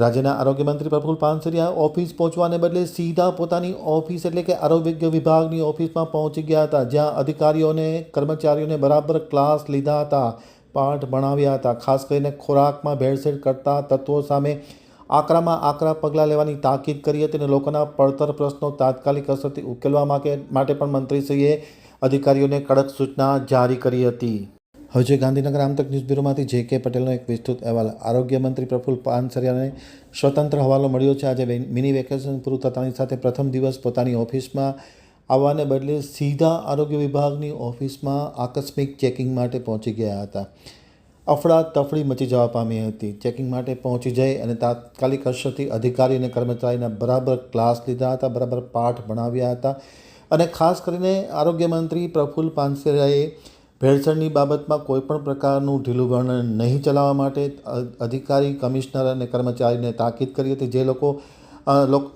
રાજ્યના આરોગ્ય મંત્રી પ્રફુલ પાનસરિયા ઓફિસ પહોંચવાને બદલે સીધા પોતાની ઓફિસ એટલે કે આરોગ્ય વિભાગની ઓફિસમાં પહોંચી ગયા હતા, જ્યાં અધિકારીઓને, કર્મચારીઓને બરાબર ક્લાસ લીધા હતા, પાઠ ભણાવ્યા હતા. ખાસ કરીને ખોરાકમાં ભેળસેળ કરતા તત્વો સામે આકરામાં આકરા પગલાં લેવાની તાકીદ કરી હતી અને લોકોના પડતર પ્રશ્નો તાત્કાલિક અસરથી ઉકેલવા માટે પણ મંત્રીશ્રીએ અધિકારીઓને કડક સૂચના જારી કરી હતી. હવે ગાંધીનગર આમતક ન્યૂઝ બ્યુરોમાંથી જે કે પટેલનો એક વિસ્તૃત અહેવાલ. આરોગ્ય મંત્રી પ્રફુલ પાનસરિયાને સ્વતંત્ર હવાલો મળ્યો છે. આજે મિની વેકેશન પૂરું થતાની સાથે પ્રથમ દિવસ પોતાની ઓફિસમાં આવવાને બદલે સીધા આરોગ્ય વિભાગની ઓફિસમાં આકસ્મિક ચેકિંગ માટે પહોંચી ગયા હતા. અફડા તફડી મચી જવા પામી હતી. ચેકિંગ માટે પહોંચી જઈ અને તાત્કાલિક અસરથી અધિકારી અને કર્મચારીના બરાબર ક્લાસ લીધા હતા, બરાબર પાઠ ભણાવ્યા હતા અને ખાસ કરીને આરોગ્ય મંત્રી પ્રફુલ્લ પાનસેરિયાએ ભેળસેળની બાબતમાં કોઈપણ પ્રકારનું ઢીલું વર્ણન નહીં ચલાવવા માટે અધિકારી, કમિશનર અને કર્મચારીને તાકીદ કરી હતી. જે લોકો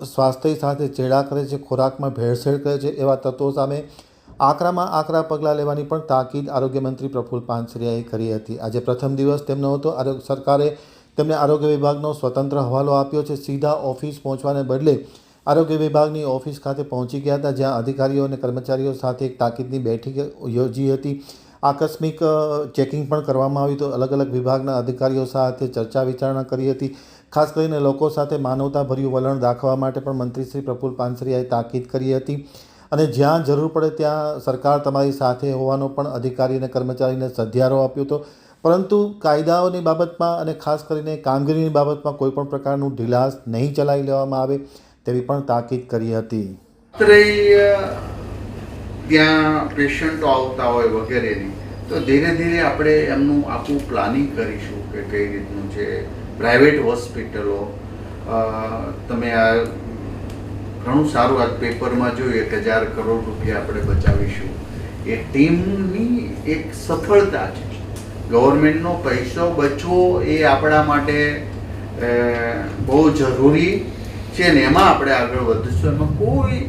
સ્વાસ્થ્ય સાથે ચેડા કરે છે, ખોરાકમાં ભેળસેળ કરે છે એવા તત્વો સામે આકરામાં આકરા પગલાં લેવાની પણ તાકીદ આરોગ્યમંત્રી પ્રફુલ પાનસરિયાએ કરી હતી. આજે પ્રથમ દિવસ તેમનો હતો. આરોગ્ય સરકારે તેમને આરોગ્ય વિભાગનો સ્વતંત્ર હવાલો આપ્યો છે. સીધા ઓફિસ પહોંચવાને બદલે આરોગ્ય વિભાગની ઓફિસ ખાતે પહોંચી ગયા હતા, જ્યાં અધિકારીઓ અને કર્મચારીઓ સાથે એક તાકીદની બેઠક યોજી હતી. આકસ્મિક ચેકિંગ પણ કરવામાં આવ્યું હતું. અલગ અલગ વિભાગના અધિકારીઓ સાથે ચર્ચા વિચારણા કરી હતી. ખાસ કરીને લોકો સાથે માનવતાભર્યું વલણ દાખવા માટે પણ મંત્રી શ્રી પ્રફુલ પાનસરિયાએ તાકીદ કરી હતી. અને જ્યાં જરૂર પડે ત્યાં સરકાર તમારી સાથે હોવાનો પણ અધિકારી અને કર્મચારીને સધિયારો આપ્યો હતો. પરંતુ કાયદાઓની બાબતમાં અને ખાસ કરીને કામગીરીની બાબતમાં કોઈપણ પ્રકારનું ઢીલાસ નહીં ચલાવી લેવામાં આવે તેવી પણ તાકીદ કરી હતી. ત્યાં પેશન્ટો આવતા હોય વગેરેની, તો ધીરે ધીરે આપણે એમનું આખું પ્લાનિંગ કરીશું કે કઈ રીતનું છે. પ્રાઇવેટ હોસ્પિટલો તમે આ ઘણું સારું આ પેપરમાં જોયું, એક હજાર કરોડ રૂપિયા આપણે બચાવીશું. એ ટીમની એક સફળતા છે. ગવર્મેન્ટનો પૈસો બચવો એ આપણા માટે બહુ જરૂરી છે ને એમાં આપણે આગળ વધીશું. એમાં કોઈ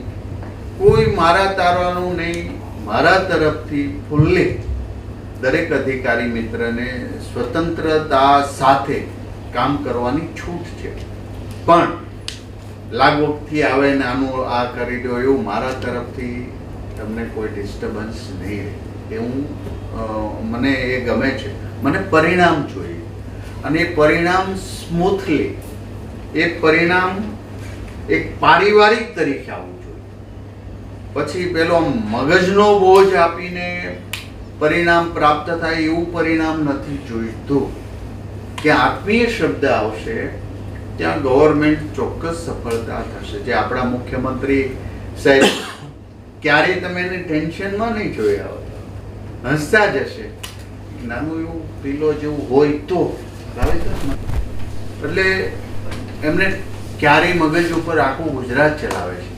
કોઈ મારા તારવાનું નહીં, મારા તરફથી ફૂલ્લી દરેક અધિકારી મિત્રને સ્વતંત્રતા સાથે કામ કરવાની છૂટ છે. પણ લાગવગથી આવે ને આનું આ કરી દો, એવું મારા તરફથી તમને કોઈ ડિસ્ટર્બન્સ નહીં રહે. એવું મને એ ગમે છે. મને પરિણામ જોઈએ. અને એ પરિણામ સ્મૂથલી એ પરિણામ એક પારિવારિક તરીકે જોઈએ પછી પેલો મગજનો બોજ આપીને પરિણામ પ્રાપ્ત થાય એવું પરિણામ નથી જોઈતું. કે આત્મીય શબ્દ આવશે, ત્યાં ગવર્મેન્ટ ચોક્કસ સફળતા થશે. જે આપણા મુખ્યમંત્રી સાહેબ ક્યારેય તમે એને ટેન્શનમાં નહીં જોયા આવતા હસતા જ હશે. નાનું એવું પીલો જેવું હોય તો એટલે એમને ક્યારેય મગજ ઉપર આખું ગુજરાત ચલાવે છે.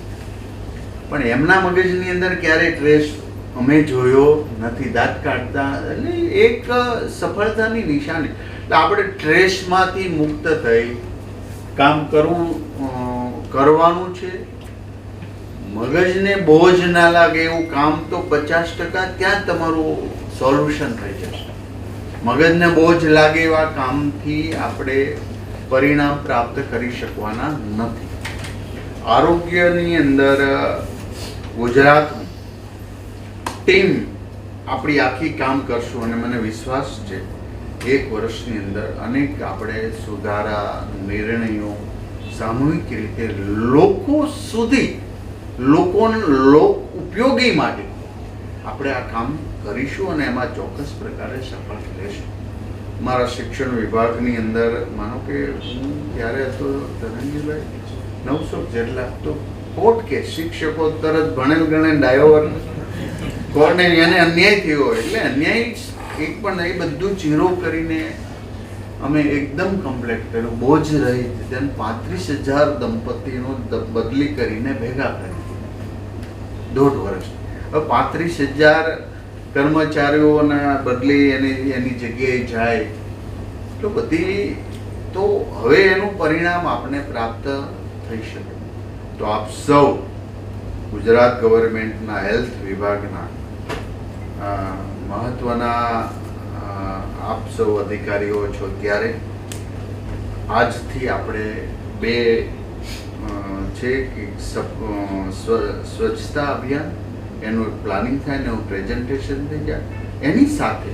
પણ એમના મગજની અંદર ક્યારેય ટ્રેસ અમે જોયો નથી. દાંત કાઢતા, એટલે એક સફળતાની નિશાની. એટલે આપણે ટ્રેસમાંથી મુક્ત થઈ કામ કરવું કરવાનું છે. મગજને બોજ ના લાગે એવું કામ તો પચાસ ટકા ત્યાં તમારું સોલ્યુશન થઈ જશે. મગજને બોજ લાગે એવા કામથી આપણે પરિણામ પ્રાપ્ત કરી શકવાના નથી. આરોગ્યની અંદર ગુજરાત ટીમ આપણી આખી કામ કરશું અને મને વિશ્વાસ છે, એક વર્ષની અંદર અનેક આપણે સુધારા, નિર્ણયો સામૂહિક રીતે લોકો સુધી, લોકોને લોક ઉપયોગી માટે આપણે આ કામ કરીશું અને એમાં ચોક્કસ પ્રકારે સફળ લેશું મારા શિક્ષણ વિભાગની અંદર માનો કે હું ત્યારે હતો ધનંજયભાઈ, નવસો જેટલા તો કોટ કે શિક્ષકો તરત ભણેલ ગણે ડાયોવર કોર્ટને એને અન્યાય થયો એટલે અન્યાય એક પણ નહીં, બધું જીરો કરીને અમે એકદમ કમ્પ્લીટ કર્યું. બોજ રહી તેને પાંત્રીસ હજાર દંપતીનો બદલી કરીને ભેગા કરી દોઢ વર્ષ. હવે પાંત્રીસ હજાર કર્મચારીઓના બદલી એની એની જગ્યાએ જાય. તો બધી તો હવે એનું પરિણામ આપણે પ્રાપ્ત થઈ શકે. તો આપ સૌ ગુજરાત ગવર્મેન્ટના હેલ્થ વિભાગના મહત્વના આપ સૌ અધિકારીઓ છો ત્યારે આજથી આપણે બે છે કે સ્વચ્છતા અભિયાન, એનું પ્લાનિંગ થાય ને એનું પ્રેઝન્ટેશન થઈ જાય. એની સાથે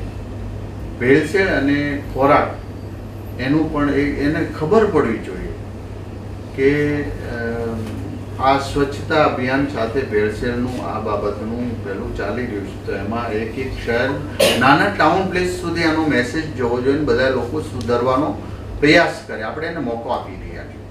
ભેળસેળ અને ખોરાક એનું પણ એને ખબર પડવી જોઈએ કે આ સ્વચ્છતા અભિયાન સાથે ભેળસેળનું આ બાબતનું પેલું ચાલી રહ્યું છે. તો એમાં એક એક શહેર, નાના ટાઉન પ્લેસ સુધી આનો મેસેજ જવો જોઈએ બધા લોકો સુધારવાનો પ્રયાસ કરે. આપણે એને મોકો આપી રહ્યા છીએ.